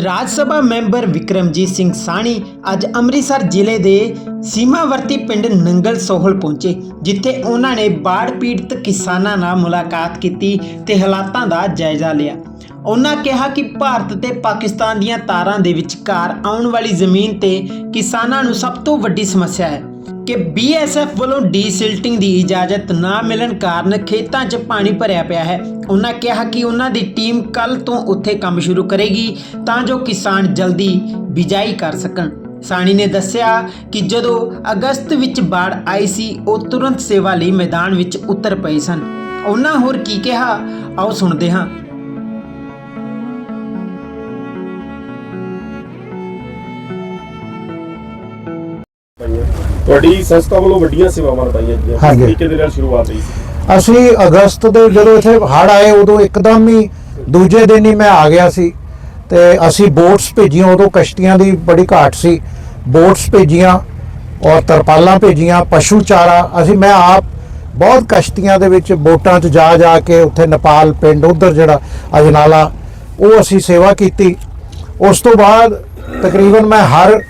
ਰਾਜ Sabha member Vikramjit Singh Sahni ਅੱਜ ਅੰਮ੍ਰਿਤਸਰ ਜ਼ਿਲ੍ਹੇ ਦੇ ਸੀਮਾਵਰਤੀ ਪਿੰਡ ਨੰਗਲ ਸੋਹਲ ਪਹੁੰਚੇ, ਜਿੱਥੇ ਉਹਨਾਂ ਨੇ ਬਾੜ ਪੀੜਤ ਕਿਸਾਨਾਂ ਨਾਲ ਮੁਲਾਕਾਤ ਕੀਤੀ ਤੇ ਹਾਲਾਤਾਂ ਦਾ ਜਾਇਜ਼ਾ ਲਿਆ। ਉਹਨਾਂ ਕਿਹਾ ਕਿ ਭਾਰਤ ਤੇ ਪਾਕਿਸਤਾਨ ਦੀਆਂ ਤਾਰਾਂ ਦੇ ਵਿਚਕਾਰ ਆਉਣ ਵਾਲੀ ਜ਼ਮੀਨ ਤੇ ਕਿਸਾਨਾਂ ਨੂੰ ਸਭ ਤੋਂ ਵੱਡੀ ਸਮੱਸਿਆ ਹੈ। ਕਿ ਬੀਐਸਐਫ ਵੱਲੋਂ ਡੀਸਿਲਟਿੰਗ ਦੀ ਇਜਾਜ਼ਤ ਨਾ ਮਿਲਣ ਕਾਰਨ ਖੇਤਾਂ 'ਚ ਪਾਣੀ ਭਰਿਆ ਪਿਆ ਹੈ। ਉਹਨਾਂ ਕਿਹਾ ਕਿ ਉਹਨਾਂ ਦੀ ਟੀਮ ਕੱਲ ਤੋਂ ਉੱਥੇ ਕੰਮ ਸ਼ੁਰੂ ਕਰੇਗੀ ਤਾਂ ਜੋ ਕਿਸਾਨ ਜਲਦੀ ਬਿਜਾਈ ਕਰ ਸਕਣ। ਸਾਣੀ ਨੇ ਦੱਸਿਆ ਕਿ ਜਦੋਂ ਅਗਸਤ ਵਿੱਚ ਬਾੜ ਆਈ ਸੀ, ਉਹ ਤੁਰੰਤ ਸੇਵਾ ਲਈ ਮੈਦਾਨ ਵਿੱਚ ਉਤਰ ਪਏ ਸਨ। ਉਹਨਾਂ ਹੋਰ ਕੀ ਕਿਹਾ? ਆਓ ਸੁਣਦੇ ਹਾਂ। ਤੁਹਾਡੀ ਸੰਸਥਾ ਵੱਲੋਂ ਵੱਡੀਆਂ ਸੇਵਾਵਾਂ ਨਿਭਾਈਆਂ ਗਈਆਂ। ਹਾਂਜੀ। ਤਰੀਕੇ ਦੇ ਨਾਲ ਸ਼ੁਰੂਆਤ ਹੋਈ ਸੀ? ਅਸੀਂ ਅਗਸਤ ਦੇ ਜਦੋਂ ਇੱਥੇ ਹੜ ਆਏ ਉਦੋਂ ਇੱਕਦਮ ਹੀ ਦੂਜੇ ਦਿਨ ਹੀ ਮੈਂ ਆ ਗਿਆ ਸੀ ਤੇ ਅਸੀਂ ਬੋਟਸ ਭੇਜੀਆਂ ਉਦੋਂ ਕਸ਼ਤੀਆਂ ਦੀ ਬੜੀ ਘਾਟ ਸੀ। ਬੋਟਸ ਭੇਜੀਆਂ ਔਰ ਤਰਪਾਲਾਂ ਭੇਜੀਆਂ ਪਸ਼ੂ ਚਾਰਾ। ਅਸੀਂ ਮੈਂ ਆਪ ਬਹੁਤ ਕਸ਼ਤੀਆਂ ਦੇ ਵਿੱਚ ਬੋਟਾਂ 'ਚ ਜਾ ਜਾ ਕੇ ਉੱਥੇ ਨੇਪਾਲ ਪਿੰਡ ਉਧਰ ਜਿਹੜਾ ਅਜਨਾਲਾ ਉਹ ਅਸੀਂ ਸੇਵਾ ਕੀਤੀ। ਉਸ ਤੋਂ ਬਾਅਦ ਤਕਰੀਬਨ ਮੈਂ ਹਰ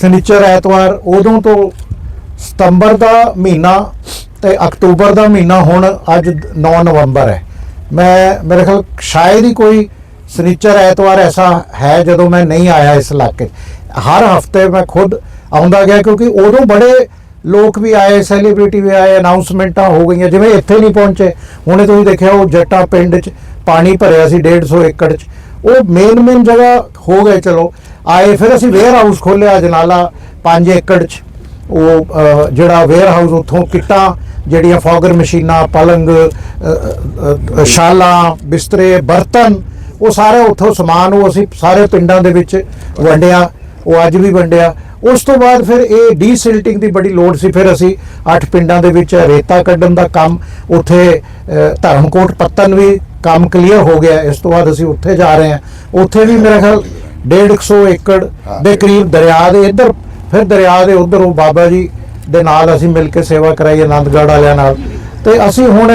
ਸ਼ਨੀਚਰ ਐਤਵਾਰ, ਉਦੋਂ ਤੋਂ ਸਤੰਬਰ ਦਾ ਮਹੀਨਾ ਤੇ ਅਕਤੂਬਰ ਦਾ ਮਹੀਨਾ ਹੁਣ ਅੱਜ 9 ਨਵੰਬਰ ਹੈ। ਮੈਂ, ਮੇਰੇ ਖਿਆਲ ਸ਼ਾਇਦ ਹੀ ਕੋਈ ਸ਼ਨੀਚਰ ਐਤਵਾਰ ਐਸਾ ਹੈ ਜਦੋਂ ਮੈਂ ਨਹੀਂ ਆਇਆ ਇਸ ਇਲਾਕੇ 'ਚ। ਹਰ ਹਫ਼ਤੇ ਮੈਂ ਖੁਦ ਆਉਂਦਾ ਗਿਆ ਕਿਉਂਕਿ ਉਦੋਂ ਬੜੇ ਲੋਕ ਵੀ ਆਏ ਸੈਲੀਬ੍ਰਿਟੀ ਵੀ ਆਏ ਅਨਾਉਂਸਮੈਂਟਾਂ ਹੋ ਗਈਆਂ, ਜਿਵੇਂ ਇੱਥੇ ਨਹੀਂ ਪਹੁੰਚੇ। ਹੁਣੇ ਤੁਸੀਂ ਦੇਖਿਆ ਉਹ ਜੱਟਾ ਪਿੰਡ 'ਚ ਪਾਣੀ ਭਰਿਆ ਸੀ 150 ਏਕੜ 'ਚ। ਉਹ ਮੇਨ ਮੇਨ ਜਗ੍ਹਾ ਹੋ ਗਏ, ਚਲੋ। ਆਏ, ਫਿਰ ਅਸੀਂ ਵੇਅਰ ਹਾਊਸ ਖੋਲਿਆ ਜਨਾਲਾ 5 ਏਕੜ 'ਚ। ਉਹ ਜਿਹੜਾ ਵੇਅਰ ਹਾਊਸ ਉਥੋਂ ਕਿੱਟਾਂ, ਜਿਹੜੀਆਂ ਫੌਗਰ ਮਸ਼ੀਨਾਂ, ਪਲੰਗ ਸ਼ਾਲਾਂ, ਬਿਸਤਰੇ, ਬਰਤਨ, ਉਹ ਸਾਰੇ ਉਥੋਂ ਸਮਾਨ ਉਹ ਅਸੀਂ ਸਾਰੇ ਪਿੰਡਾਂ ਦੇ ਵਿੱਚ ਵੰਡਿਆ, ਉਹ ਅੱਜ ਵੀ ਵੰਡਿਆ। ਉਸ ਤੋਂ ਬਾਅਦ ਫਿਰ ਇਹ ਡੀਸਿਲਟਿੰਗ ਦੀ ਬੜੀ ਲੋੜ ਸੀ। ਫਿਰ ਅਸੀਂ ਅੱਠ ਪਿੰਡਾਂ ਦੇ ਵਿੱਚ ਰੇਤਾ ਕੱਢਣ ਦਾ ਕੰਮ, ਉੱਥੇ ਧਰਮਕੋਟ ਪੱਤਨ ਵੀ ਕੰਮ ਕਲੀਅਰ ਹੋ ਗਿਆ। ਇਸ ਤੋਂ ਬਾਅਦ ਅਸੀਂ ਉੱਥੇ ਜਾ ਰਹੇ ਹਾਂ। ਉੱਥੇ ਵੀ ਮੇਰੇ ਖਿਆਲ 150 ਏਕੜ ਦੇ ਕਰੀਬ ਦਰਿਆ ਦੇ ਇੱਧਰ ਫਿਰ ਦਰਿਆ ਦੇ ਉਧਰ ਉਹ ਬਾਬਾ ਜੀ ਦੇ ਨਾਲ ਅਸੀਂ ਮਿਲ ਕੇ ਸੇਵਾ ਕਰਾਈ ਆਨੰਦਗੜ੍ਹ ਵਾਲਿਆਂ ਨਾਲ। ਤੇ ਅਸੀਂ ਹੁਣ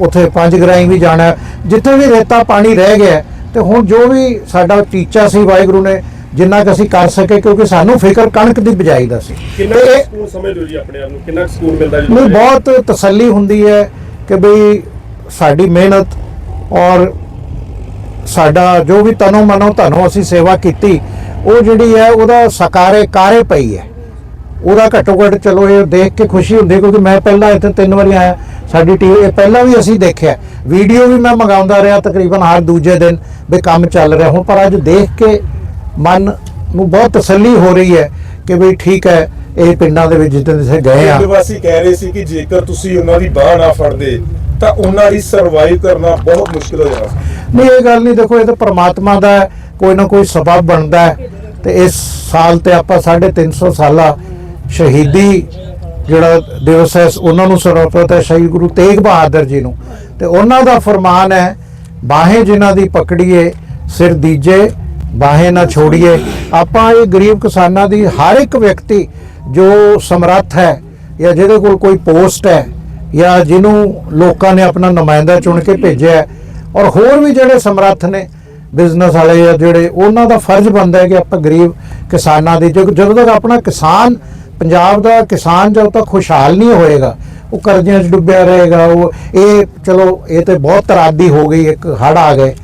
ਉੱਥੇ ਪੰਜ ਗਰਾਈ ਵੀ ਜਾਣਾ। ਜਿੱਥੇ ਵੀ ਰੇਤਾ ਪਾਣੀ ਰਹਿ ਗਿਆ ਤੇ ਹੁਣ ਜੋ ਵੀ ਸਾਡਾ ਟੀਚਾ ਸੀ ਵਾਹਿਗੁਰੂ ਨੇ ਜਿੰਨਾ ਕੁ ਅਸੀਂ ਕਰ ਸਕੇ ਕਿਉਂਕਿ ਸਾਨੂੰ ਫਿਕਰ ਕਣਕ ਦੀ ਬਿਜਾਈ ਦਾ ਸੀ। ਕਿੰਨਾ ਸਕੂਨ ਸਮਝਦੇ ਜੀ ਆਪਣੇ ਆਪ ਨੂੰ ਕਿੰਨਾ ਸਕੂਨ ਮਿਲਦਾ ਜੀ? ਨਹੀਂ ਬਹੁਤ ਤਸੱਲੀ ਹੁੰਦੀ ਹੈ ਕਿ ਬਈ ਸਾਡੀ ਮਿਹਨਤ ਔਰ ਸਾਡਾ ਜੋ ਵੀ ਤਨੋ ਮਨੋ ਧਨੋ ਅਸੀਂ ਸੇਵਾ ਕੀਤੀ ਉਹ ਜਿਹੜੀ ਹੈ ਉਹਦਾ ਸਕਾਰੇ ਕਾਰੇ ਪਈ ਹੈ। ਉਹਦਾ ਘੱਟੋ ਘੱਟ ਚਲੋ ਇਹ ਦੇਖ ਕੇ ਖੁਸ਼ੀ ਹੁੰਦੀ ਹੈ ਕਿਉਂਕਿ ਮੈਂ ਪਹਿਲਾਂ ਇੱਥੇ ਤਿੰਨ ਵਾਰੀ ਆਇਆ। ਸਾਡੀ ਟੀਵੀ ਇਹ ਪਹਿਲਾਂ ਵੀ ਅਸੀਂ ਦੇਖਿਆ ਵੀਡੀਓ ਵੀ ਮੈਂ ਮੰਗਾਉਂਦਾ ਰਿਹਾ ਤਕਰੀਬਨ ਹਰ ਦੂਜੇ ਦਿਨ ਵੀ ਕੰਮ ਚੱਲ ਰਿਹਾ। ਹੁਣ ਪਰ ਅੱਜ ਦੇਖ ਕੇ ਮਨ ਨੂੰ ਬਹੁਤ ਤਸੱਲੀ ਹੋ ਰਹੀ ਹੈ ਕਿ ਵੀ ਠੀਕ ਹੈ ਇਹ ਪਿੰਡਾਂ ਦੇ ਵਿੱਚ ਜਿੱਦਾਂ ਜਿੱਥੇ ਗਏ ਆ ਪਿੰਡ ਵਾਸੀ ਕਹਿ ਰਹੇ ਸੀ ਕਿ ਜੇਕਰ ਤੁਸੀਂ ਉਹਨਾਂ ਦੀ ਬਾਹ ਨਾ ਫੜਦੇ ਤਾਂ ਉਹਨਾਂ ਦੀ ਸਰਵਾਈਵ ਕਰਨਾ ਬਹੁਤ ਮੁਸ਼ਕਿਲ ਹੋ ਜਾਣਾ। ਨਹੀਂ, ਇਹ ਗੱਲ ਨਹੀਂ, ਦੇਖੋ, ਇਹ ਤਾਂ ਪ੍ਰਮਾਤਮਾ ਦਾ ਕੋਈ ਨਾ ਕੋਈ ਸਬਬ ਬਣਦਾ ਹੈ। ਤੇ ਇਸ ਸਾਲ ਤੇ ਆਪਾਂ 350 ਸਾਲਾ ਸ਼ਹੀਦੀ ਜਿਹੜਾ ਦਿਵਸ ਹੈ, ਉਹਨਾਂ ਨੂੰ ਸਮਰਪਿਤ ਹੈ ਸ਼ਹੀਦ ਗੁਰੂ ਤੇਗ ਬਹਾਦਰ ਜੀ ਨੂੰ। ਤੇ ਉਹਨਾਂ ਦਾ ਫਰਮਾਨ ਹੈ, ਬਾਹੇ ਜਿਨ੍ਹਾਂ ਦੀ ਪਕੜੀਏ, ਸਿਰ ਦੀਜੇ, ਬਾਹੇ ਨਾ ਛੋੜੀਏ। ਆਪਾਂ ਇਹ ਗਰੀਬ ਕਿਸਾਨਾਂ ਦੀ ਹਰ ਇੱਕ ਵਿਅਕਤੀ ਜੋ ਸਮਰੱਥ ਹੈ ਜਾਂ ਜਿਹਦੇ ਕੋਲ ਕੋਈ ਪੋਸਟ ਹੈ ਜਾਂ ਜਿਹਨੂੰ ਲੋਕਾਂ ਨੇ ਆਪਣਾ ਨੁਮਾਇੰਦਾ ਚੁਣ ਕੇ ਭੇਜਿਆ ਔਰ ਹੋਰ ਵੀ ਜਿਹੜੇ ਸਮਰੱਥ ਨੇ ਬਿਜ਼ਨਸ ਵਾਲੇ ਆ ਜਿਹੜੇ, ਉਹਨਾਂ ਦਾ ਫਰਜ਼ ਬਣਦਾ ਹੈ ਕਿ ਆਪਾਂ ਗਰੀਬ ਕਿਸਾਨਾਂ ਦੀ, ਜਦੋਂ ਜਦੋਂ ਤੱਕ ਆਪਣਾ ਕਿਸਾਨ, ਪੰਜਾਬ ਦਾ ਕਿਸਾਨ ਜਦੋਂ ਤੱਕ ਖੁਸ਼ਹਾਲ ਨਹੀਂ ਹੋਏਗਾ, ਉਹ ਕਰਜ਼ਿਆਂ 'ਚ ਡੁੱਬਿਆ ਰਹੇਗਾ, ਉਹ ਇਹ ਚਲੋ, ਇਹ ਤੇ ਬਹੁਤ ਤਰਾਦੀ ਹੋ ਗਈ, ਇੱਕ ਹੜ ਆ ਗਏ।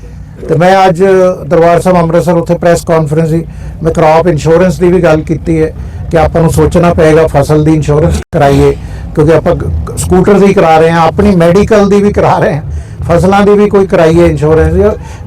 ਤੇ ਮੈਂ ਅੱਜ ਦਰਬਾਰ ਸਾਹਿਬ ਅੰਮ੍ਰਿਤਸਰ ਉੱਥੇ ਪ੍ਰੈਸ ਕਾਨਫਰੰਸ ਸੀ, ਮੈਂ ਕ੍ਰੌਪ ਇੰਸ਼ੋਰੈਂਸ ਦੀ ਵੀ ਗੱਲ ਕੀਤੀ ਹੈ ਕਿ ਆਪਾਂ ਨੂੰ ਸੋਚਣਾ ਪਏਗਾ ਫਸਲ ਦੀ ਇੰਸ਼ੋਰੈਂਸ ਕਰਾਈਏ, ਕਿਉਂਕਿ ਆਪਾਂ ਸਕੂਟਰ ਦੀ ਕਰਾ ਰਹੇ ਹਾਂ, ਆਪਣੀ ਮੈਡੀਕਲ ਦੀ ਵੀ ਕਰਾ ਰਹੇ ਹਾਂ। ਫਸਲਾਂ ਦੀ ਵੀ ਕੋਈ ਕਰਾਈਏ ਇੰਸ਼ੋਰੈਂਸ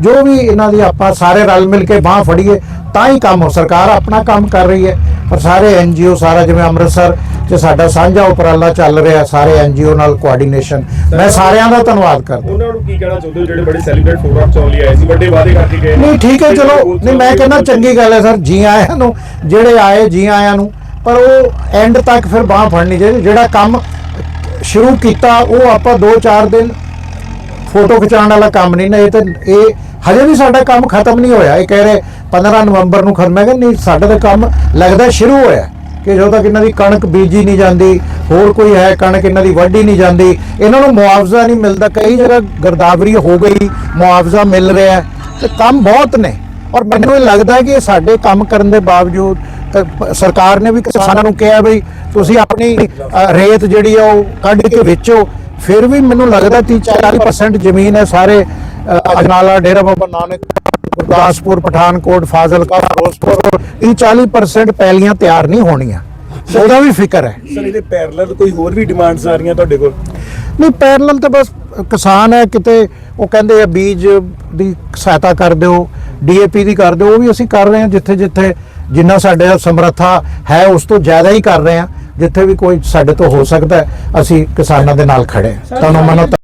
ਜੋ ਵੀ ਇਹਨਾਂ ਦੀ ਆਪਾਂ ਸਾਰੇ ਰਲ ਮਿਲ ਕੇ ਬਾਹ ਫੜੀਏ ਤਾਂ ਹੀ ਕੰਮ ਹੋ ਸਰਕਾਰ ਆਪਣਾ ਕੰਮ ਕਰ ਰਹੀ ਹੈ। ਪਰ ਸਾਰੇ ਐਨਜੀਓ ਸਾਰਾ ਜਿਵੇਂ ਅੰਮ੍ਰਿਤਸਰ 'ਚ ਸਾਡਾ ਸਾਂਝਾ ਉਪਰਾਲਾ ਚੱਲ ਰਿਹਾ ਸਾਰੇ ਐਨਜੀਓ ਨਾਲ ਕੋਆਰਡੀਨੇਸ਼ਨ ਮੈਂ ਸਾਰਿਆਂ ਦਾ ਧੰਨਵਾਦ ਕਰਦਾ। ਉਹਨਾਂ ਨੂੰ ਕੀ ਕਹਿਣਾ ਚਾਹੁੰਦੇ ਹੋ ਜਿਹੜੇ ਬੜੇ ਸੈਲੀਬ੍ਰੇਟ ਪ੍ਰੋਗਰਾਮ ਚੋਂ ਲਈ ਆਏ ਸੀ? ਵੱਡੇ ਵਾਅਦੇ ਕਰਕੇ ਗਏ? ਨਹੀਂ ਠੀਕ ਹੈ ਚਲੋ। ਨਹੀਂ ਮੈਂ ਕਹਿੰਦਾ ਚੰਗੀ ਗੱਲ ਹੈ ਸਰ। ਜੀ ਆਇਆਂ ਨੂੰ ਜਿਹੜੇ ਆਏ ਜੀ ਆਇਆਂ ਨੂੰ। ਪਰ ਉਹ ਐਂਡ ਤੱਕ ਫਿਰ ਬਾਹ ਫੜਨੀ ਚਾਹੀਦੀ। ਜਿਹੜਾ ਕੰਮ ਸ਼ੁਰੂ ਕੀਤਾ ਉਹ ਆਪਾਂ 2-4 ਦਿਨ ਫੋਟੋ ਖਿਚਾਉਣ ਵਾਲਾ ਕੰਮ ਨਹੀਂ ਨਾ, ਇਹ ਤਾਂ ਇਹ ਹਜੇ ਵੀ ਸਾਡਾ ਕੰਮ ਖਤਮ ਨਹੀਂ ਹੋਇਆ। ਇਹ ਕਹਿ ਰਹੇ 15 ਨਵੰਬਰ ਨੂੰ ਖਤਮ। ਹੈਗਾ ਨਹੀਂ, ਸਾਡਾ ਤਾਂ ਕੰਮ ਲੱਗਦਾ ਸ਼ੁਰੂ ਹੋਇਆ ਕਿ ਜਦੋਂ ਤੱਕ ਇਹਨਾਂ ਦੀ ਕਣਕ ਬੀਜੀ ਨਹੀਂ ਜਾਂਦੀ, ਹੋਰ ਕੋਈ ਹੈ ਕਣਕ ਇਹਨਾਂ ਦੀ ਵੱਢੀ ਨਹੀਂ ਜਾਂਦੀ, ਇਹਨਾਂ ਨੂੰ ਮੁਆਵਜ਼ਾ ਨਹੀਂ ਮਿਲਦਾ। ਕਈ ਜਗ੍ਹਾ ਗਰਦਾਵਰੀ ਹੋ ਗਈ, ਮੁਆਵਜ਼ਾ ਮਿਲ ਰਿਹਾ ਹੈ। ਤੇ ਕੰਮ ਬਹੁਤ ਨੇ। ਔਰ ਮੈਨੂੰ ਇਹ ਲੱਗਦਾ ਹੈ ਕਿ ਇਹ ਸਾਡੇ ਕੰਮ ਕਰਨ ਦੇ ਬਾਵਜੂਦ ਸਰਕਾਰ ਨੇ ਵੀ ਕਿਸਾਨਾਂ ਨੂੰ ਕਿਹਾ ਵੀ ਤੁਸੀਂ ਆਪਣੀ ਰੇਤ ਜਿਹੜੀ ਆ ਉਹ ਕੱਢ ਕੇ ਵੇਚੋ। ਫਿਰ ਵੀ ਮੈਨੂੰ ਲੱਗਦਾ 30 40% ਜ਼ਮੀਨ ਹੈ ਸਾਰੇ ਅਜਨਾਲਾ ਡੇਰਾ ਬਾਬਾ ਨਾਨਕ ਗੁਰਦਾਸਪੁਰ ਪਠਾਨਕੋਟ ਫਾਜ਼ਿਲਕਾ ਫਿਰੋਜ਼ਪੁਰ ਇਹ 40% ਪੈਲੀਆਂ ਤਿਆਰ ਨਹੀਂ ਹੋਣੀਆਂ। ਉਹਦਾ ਵੀ ਫਿਕਰ ਹੈ। ਸਰ ਇਹਦੇ ਪੈਰਲਲ ਕੋਈ ਹੋਰ ਵੀ ਡਿਮਾਂਡਸ ਆ ਰਹੀਆਂ ਤੁਹਾਡੇ ਕੋਲ? ਨਹੀਂ ਪੈਰਲਲ ਤਾਂ ਬਸ ਕਿਸਾਨ ਹੈ ਕਿਤੇ ਉਹ ਕਹਿੰਦੇ ਆ ਬੀਜ ਦੀ ਸਹਾਇਤਾ ਕਰ ਦਿਓ ਡੀਏਪੀ ਦੀ ਕਰ ਦਿਓ ਉਹ ਵੀ ਅਸੀਂ ਕਰ ਰਹੇ ਹਾਂ ਜਿੱਥੇ ਜਿੱਥੇ ਜਿੰਨਾ ਸਾਡੇ ਸਮਰੱਥਾ ਹੈ ਉਸ ਤੋਂ ਜ਼ਿਆਦਾ ਹੀ ਕਰ ਰਹੇ ਹਾਂ। ਜਿੱਥੇ ਵੀ ਕੋਈ ਸਾਡੇ ਤੋਂ ਹੋ ਸਕਦਾ ਅਸੀਂ ਕਿਸਾਨਾਂ ਦੇ ਨਾਲ ਖੜੇ। ਤੁਹਾਨੂੰ ਮਨੋ